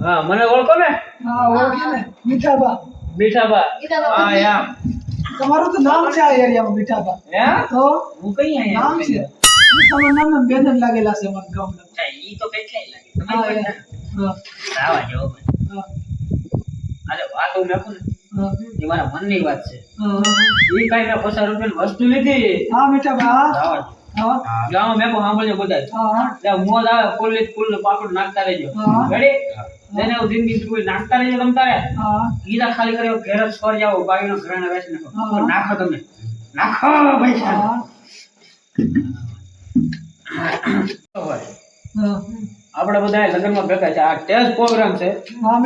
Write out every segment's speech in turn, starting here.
હા મને ઓળખો ને? હા ઓળખી ને. મીઠાબા મીઠાબા મીઠાબા. હા યાર તમારું તો નામ છે આ એરિયામાં મીઠાબા હે? તો? હું કઈ આયા નામ છે. તમારું નામ નામ બેનર લાગેલા છે મને ગામના. ઈ તો કેટલાય લાગે? હા હા. આવા જો હા. અરે વાત હું નાખું ને? એ મારા મનની વાત છે. ઈ કઈ પચાસ રૂપિયાની વસ્તુ લીધી. હા મીઠાબા હા. ગામ મેં સાંભળજો બધા હા ત્યાં મોજ આવે પોલીસ ફૂલ પાકડ નાખતા રહેજો. રેડી હું. જિંદગી કોઈ નાખતા રહેજો તમ તારે. હા કીધા ખાલી કર્યો ઘેર જ સ્કોર જાઓ બાવીનો ઘરાના વેચી નાખો. નાખો તમે નાખો પૈસા. હા હોય. હા. આપણે બધા લગ્નમાં ભેગા છે આ ટેસ્ટ પ્રોગ્રામ છે. હા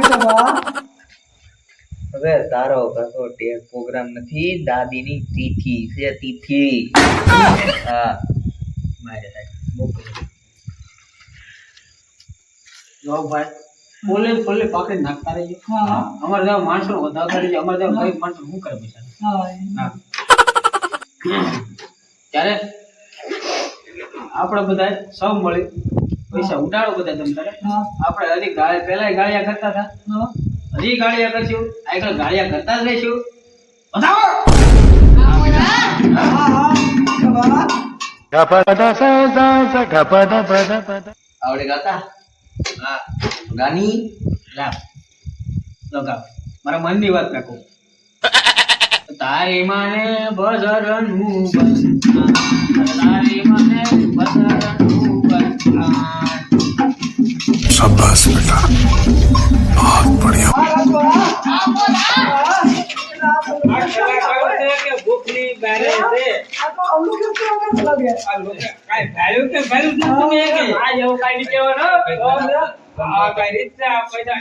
હવે તારો કસો ટેસ્ટ પ્રોગ્રામ નથી દાદીની તિથિ છે તિથિ. હા. મારે. જો ભાઈ પોલીસ પોલીસ પાકડી નાખતા રહીએ. હા. અમારે જેવા માણસો વધારે કરી છે અમારે જેવા ગરીબ માણસો શું કરે પૈસા? હા ત્યારે આપણે બધા સૌ મળી પૈસા ઉડાડો બધા તમ તારે. હા. આપણે હજી ગાળે પહેલા ગાળિયા કરતા હતા. હજી ગાળિયા કરશું આગળ ગાળિયા કરતા જ રહીશું. બતાવો હા હા મીઠાબા આવડે ગાતા હા ગાની લાવ લગાવ મારા મનની વાત નાખો તારી માને બજરનું બંધાન તારી માને બજરનું બંધાન शाबाश बेटा बहुत बढ़िया કેમ કેમ લાગે આ લોકો કાંઈ ભાડ્યું કે ભાડ્યું જ નથી મેં કે આ જેવું કાંઈ નહીં કહેવાનું. આ કાંઈ રીત છે, આ પૈસા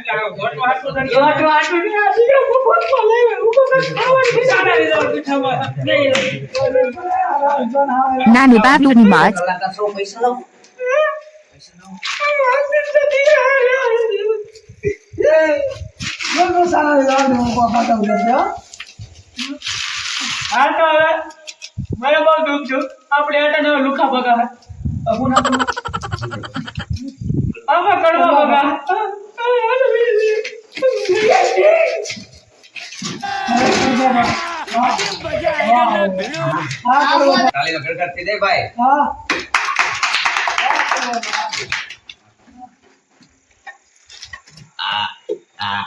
મને બહુ દુઃખ છું આપણે અટાણે લુખા કરું. આમાં કડવા ગડગડ ભાઈ. હા આ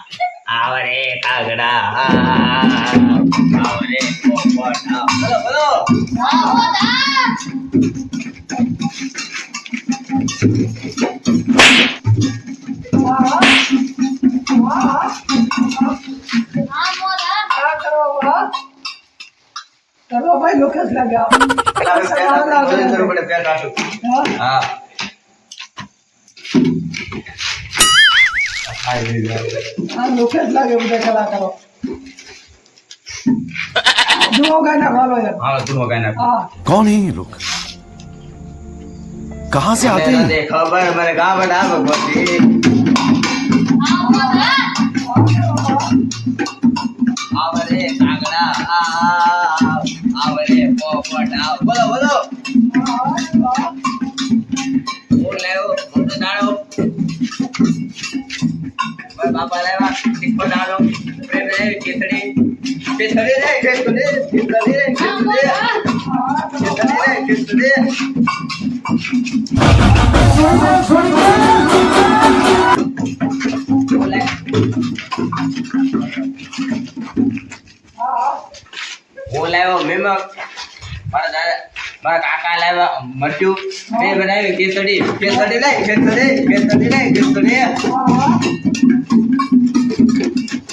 આવરે કાગડા આવરે પોપટ બોલો બોલો હા બોલ હા હા બોલ હા હા કરો હા કરો ભાઈ લોકેશ લાગ્યા જોઈને જરૂર પડે પેટ આટલું. હા હા હા લોકેશ લાગે બધા કલાકારો हाँ, कौन है ये लोग? कहा से आते हैं? देखो बर मेरे गाँव बड़ा भगवती आवरे कांगड़ा आवरे पोपटा बोलो बोलो। बोले ओ मुंडो डालो। बाबा लेवा टिको डालो। प्रेम रे खिचड़ी લાવ્યા તીખો દાડો પ્રેમ લાવી ખીચડી ખીચડી રે ખીચડી ખીચડી રે હા. બોલ ખીચડી હા ખીચડી રે ખીચડી બોલે હું મારા દાદા મારા કાકા લાવ્યા મરચું મેં બનાવ્યું ખીચડી ખીચડી લઈ ખીચડી ખીચડી લઈ ખીચડી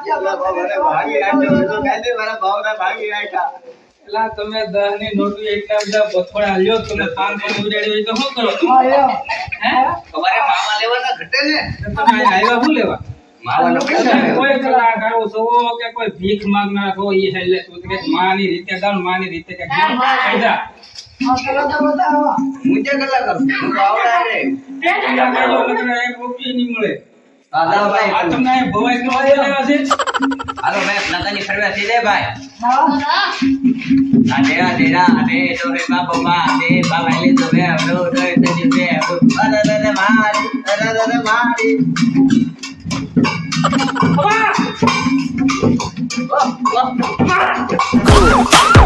તમે તાત્યા ભાગી રાખ્યો તો કાંઈ મારા ભાવના ભાગી રાખ્યા પેલા તમે દસની નોટો એટલા બધા બથોડા લ્યો તમે પાંચસો ની ઉડાડી તો શું કરો? તમે? હા એમ હે? તમારે મામા લેવાના ઘટે ને? તમે આવ્યા શું લેવા? માવાનો પૈસા તમે લેવા. કોઈ કલાકારો છો કે કોઈ ભીખ માંગનાર છો એ હેલે કે માની રીતે માની રીતે કે કલાકાર આવડા રે. એક રૂપિયો નહીં મળે. આ તમને ભવાઈ નો આવ્યો છે હાલો ભાઈ નાતાની શરૂઆત થઈ જાય ભાઈ હા દેરા દેરા અરે તો રે બાપો બા દે બાવા લે તો રે અબડો તો એ તો જે અરે અરે મારી અરે અરે મારી Oh, oh, oh.